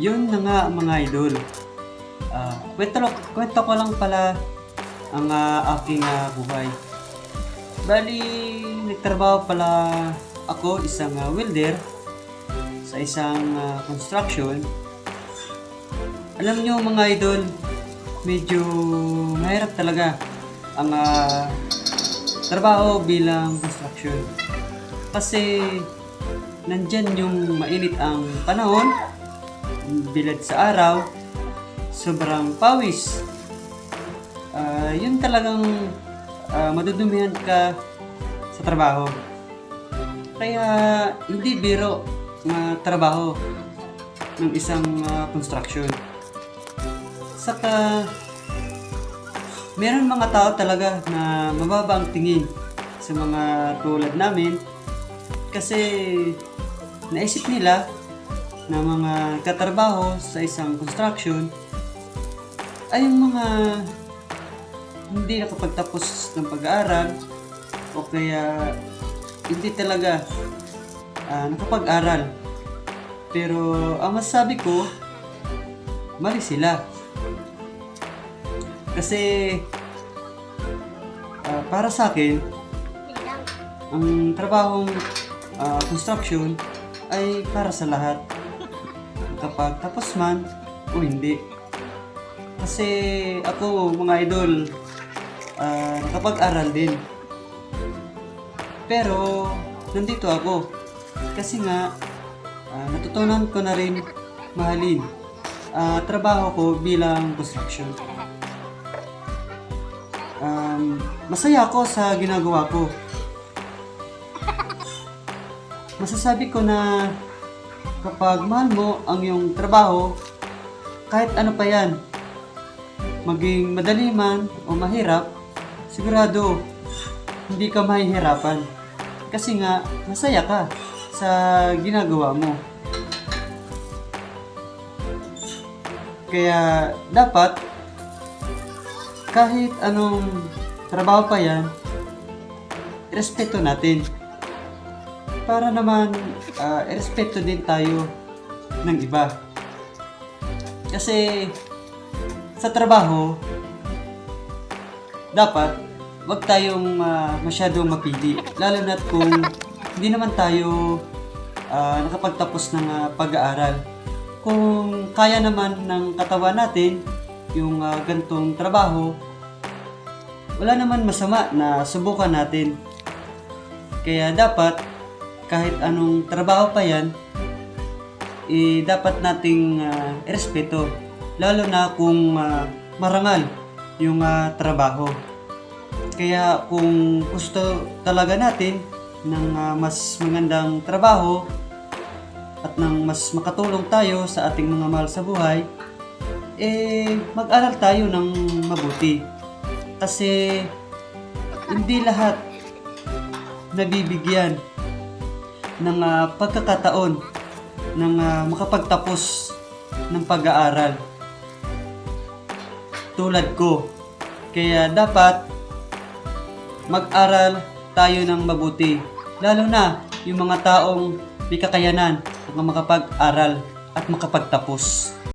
Yun na nga mga idol. Ah, kwento, kwento ko lang pala ang ah, aking ah, buhay. Bali, nagtrabaho pala ako isang ah, welder sa isang ah, construction. Alam nyo mga idol, medyo mahirap talaga ang ah, trabaho bilang construction. Kasi nandyan yung mainit ang panahon, bilad sa araw, sobrang pawis. Ah, yun talagang ah, madudumihan ka sa trabaho. Kaya hindi biro na trabaho ng isang ah, construction. Saka meron mga tao talaga na mababa ang tingin sa mga tulad namin kasi naisip nila na mga katrabaho sa isang construction ay yung mga hindi nakapagtapos ng pag-aaral o kaya hindi talaga ah, nakapag-aral. Pero ang masasabi ko, mali sila. Kasi ah, para sa akin, ang trabahong ah, construction ay para sa lahat. Kapag tapos man o hindi. Kasi ako, mga idol, ah, nakapag-aral din. Pero, nandito ako. Kasi nga, ah, natutunan ko na rin mahalin ah, trabaho ko bilang construction. Um, masaya ako sa ginagawa ko. Masasabi ko na kapag mahal mo ang iyong trabaho, kahit ano pa yan, maging madali man o mahirap, sigurado hindi ka mahihirapan. Kasi nga, masaya ka sa ginagawa mo. Kaya dapat kahit anong trabaho pa yan, respeto natin. Para naman, ah, respeto din tayo ng iba. Kasi, sa trabaho, dapat, wag tayong ah, masyadong mapili. Lalo na kung hindi naman tayo ah, nakapagtapos ng ah, pag-aaral. Kung kaya naman ng katawan natin yung ah, gantong trabaho, wala naman masama na subukan natin. Kaya dapat, kahit anong trabaho pa yan, eh, dapat nating ah, irespeto. Lalo na kung ah, marangal yung ah, trabaho. Kaya kung gusto talaga natin ng ah, mas magandang trabaho at ng mas makatulong tayo sa ating mga mahal sa buhay, eh mag-aral tayo ng mabuti. Kasi hindi lahat nabibigyan ng ah, pagkakataon ng ah, makapagtapos ng pag-aaral. Tulad ko. Kaya dapat mag-aral tayo ng mabuti. Lalo na yung mga taong may kakayanan at makapag-aral at makapagtapos.